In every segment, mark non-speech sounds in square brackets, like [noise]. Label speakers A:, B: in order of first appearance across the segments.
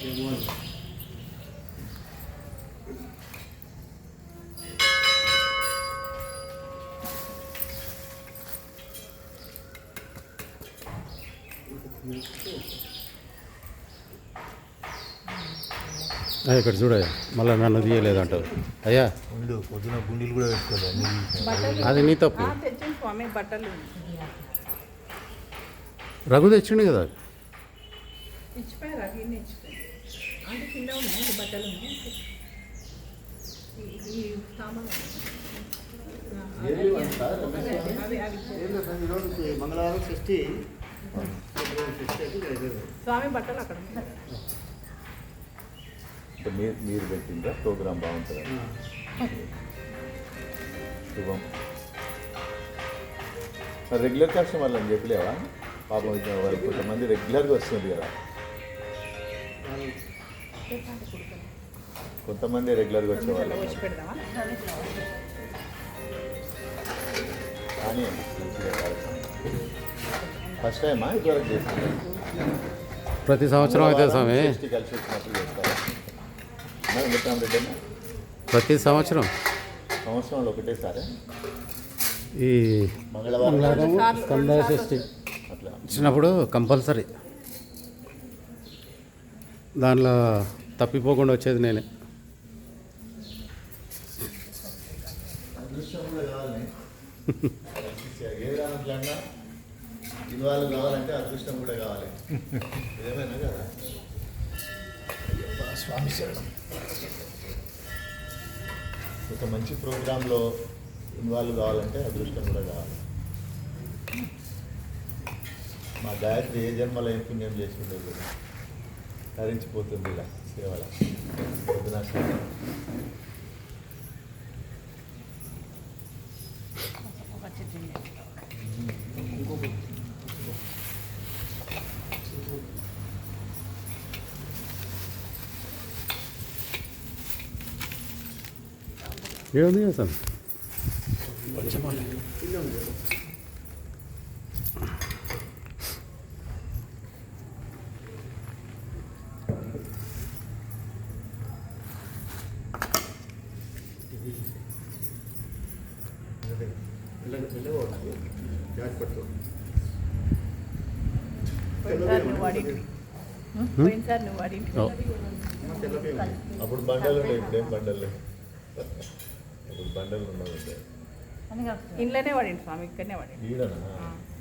A: Good
B: morning. ఇక్కడ చూడయ్యా మళ్ళీ నన్ను తీయలేదంటావు అయ్యా.
C: ఉండు పొద్దున గుండీలు కూడా పెట్టుకోలేదు
B: అది నీ తప్పు. రఘు తెచ్చిండు కదా.
C: మంగళవారం షష్ఠి.
A: స్వామి బట్టలు అక్కడ ఉన్నాయి.
D: అంటే మీరు మీరు పెట్టిందా ప్రోగ్రామ్ బాగుంటుంది? శుభం. మరి రెగ్యులర్ కస్టమర్లు అని చెప్పలేవా? పాపం ఇది వాళ్ళకి కొంతమంది రెగ్యులర్గా వస్తుంది కదా. కొంతమంది రెగ్యులర్గా వచ్చేవాళ్ళు కానీ ఫస్ట్ టైమా ఇదివరకు
B: ప్రతి సంవత్సరం అయితే స్వామి.
D: కలిసి వచ్చినప్పుడు చేస్తారా. రెడ్డి
B: ప్రతి సంవత్సరం?
D: సంవత్సరంలో ఒకటేసారి?
B: ఈ
D: మంగళవారం
B: మంగళవారం స్కంద షష్ఠి
D: అట్లా.
B: వచ్చినప్పుడు కంపల్సరీ. దానిలో తప్పిపోకుండా వచ్చేది నేనే.
D: అదృష్టం కూడా కావాలి. [laughs] ఇవాళ కావాలంటే అదృష్టం కూడా కావాలి. ఏమైనా కదా? స్వామి శరణం. ఒక మంచి ప్రోగ్రాంలో ఇన్వాల్వ్ కావాలంటే అదృష్టం కూడా కావాలి. మా గాయత్రి ఏ జన్మలో ఏం పుణ్యం చేసిందో కూడా తరించిపోతుంది ఇలా సేవల. పొద్దున
A: వాడింటివి.
B: ఓ.
D: అప్పుడు బండలు ఉండే ఇప్పుడు ఏం బండలు
A: ఇంట్లోనే వాడింది స్వామి ఇక్కడనే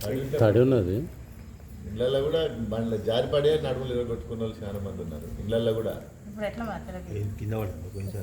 D: అడిగితే
B: తడి ఉన్నది.
D: ఇళ్ళల్లో కూడా బండ్ల జారిపడే నడుములు ఇరగొట్టుకున్న వాళ్ళు చాలా మంది ఉన్నారు. ఇళ్ళల్లో కూడా.
C: కింద పడింది? కొంచెం